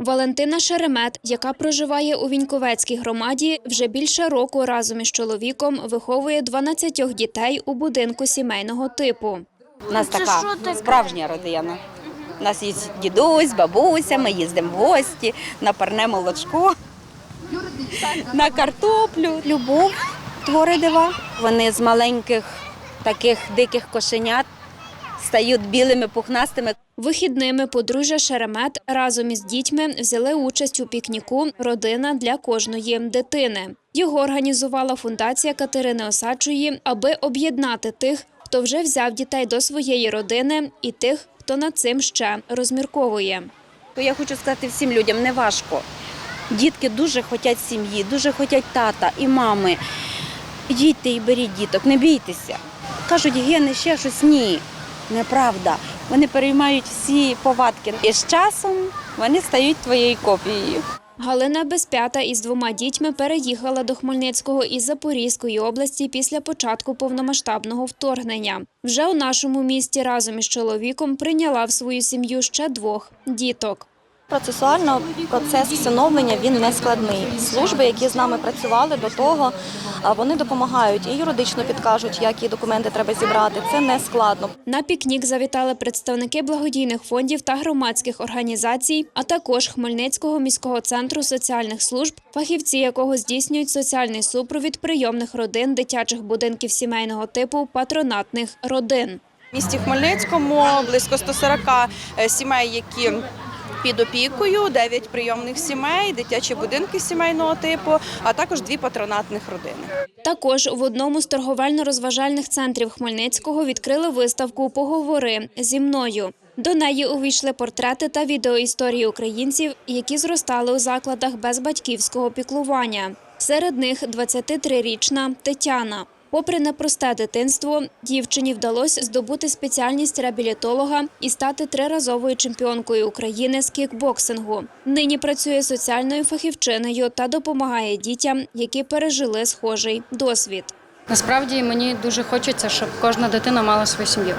Валентина Шеремет, яка проживає у Віньковецькій громаді, вже більше року разом із чоловіком виховує 12 дітей у будинку сімейного типу. У нас така справжня родина. У нас є дідусь, бабуся, ми їздимо в гості на парне молочко, на картоплю. Любов творить дива. Вони з маленьких таких диких кошенят стають білими пухнастими. Вихідними подружжя Шеремет разом із дітьми взяли участь у пікніку Родина для кожної дитини. Його організувала фундація Катерини Осадчої, аби об'єднати тих, хто вже взяв дітей до своєї родини, і тих, хто над цим ще розмірковує. Я хочу сказати всім людям, не важко. Дітки дуже хочуть сім'ї, дуже хочуть тата і мами. Їдьте і беріть діток, не бійтеся. Кажуть, гени ще щось. Ні, неправда. Вони переймають всі повадки. І з часом вони стають твоєю копією. Галина Безпята із двома дітьми переїхала до Хмельницького із Запорізької області після початку повномасштабного вторгнення. Вже у нашому місті разом із чоловіком прийняла в свою сім'ю ще двох діток. Процесуально процес всиновлення він не складний. Служби, які з нами працювали до того, а, вони допомагають і юридично підкажуть, які документи треба зібрати. Це не складно. На пікнік завітали представники благодійних фондів та громадських організацій, а також Хмельницького міського центру соціальних служб, фахівці якого здійснюють соціальний супровід прийомних родин, дитячих будинків сімейного типу, патронатних родин. В місті Хмельницькому близько 140 е, сімей, які під опікою, 9 прийомних сімей, дитячі будинки сімейного типу, а також дві патронатних родини. Також в одному з торговельно-розважальних центрів Хмельницького відкрили виставку Поговори зі мною. До неї увійшли портрети та відеоісторії українців, які зростали у закладах без батьківського піклування. Серед них 23-річна Тетяна. Попри непросте дитинство, дівчині вдалося здобути спеціальність реабілітолога і стати триразовою чемпіонкою України з кікбоксингу. Нині працює соціальною фахівчиною та допомагає дітям, які пережили схожий досвід. Насправді мені дуже хочеться, щоб кожна дитина мала свою сім'ю.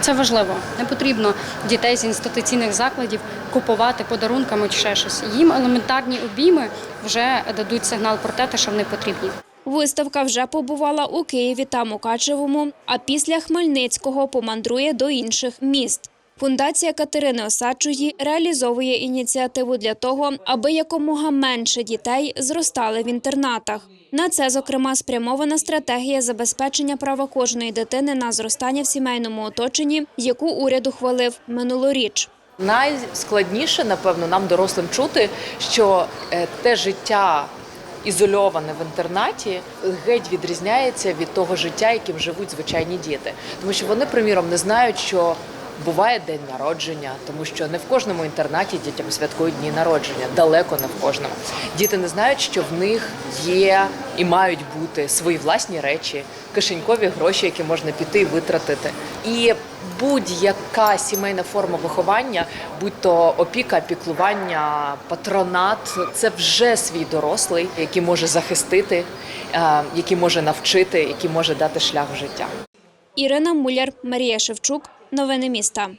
Це важливо. Не потрібно дітей з інституційних закладів купувати подарунками чи ще щось. Їм елементарні обійми вже дадуть сигнал про те, що вони потрібні. Виставка вже побувала у Києві та Мукачевому, а після Хмельницького помандрує до інших міст. Фундація Катерини Осадчої реалізовує ініціативу для того, аби якомога менше дітей зростали в інтернатах. На це, зокрема, спрямована стратегія забезпечення права кожної дитини на зростання в сімейному оточенні, яку уряд ухвалив минулоріч. Найскладніше, напевно, нам дорослим чути, що е, те життя ізольоване в інтернаті геть відрізняється від того життя, яким живуть звичайні діти. Тому що вони, приміром, не знають, що буває день народження, тому що не в кожному інтернаті дітям святкують дні народження, далеко не в кожному. Діти не знають, що в них є і мають бути свої власні речі, кишенькові гроші, які можна піти і витратити. І будь-яка сімейна форма виховання, будь то опіка, піклування, патронат, це вже свій дорослий, який може захистити, е, який може навчити, який може дати шлях в життя. Ірина Муляр, Марія Шевчук. Новини міста.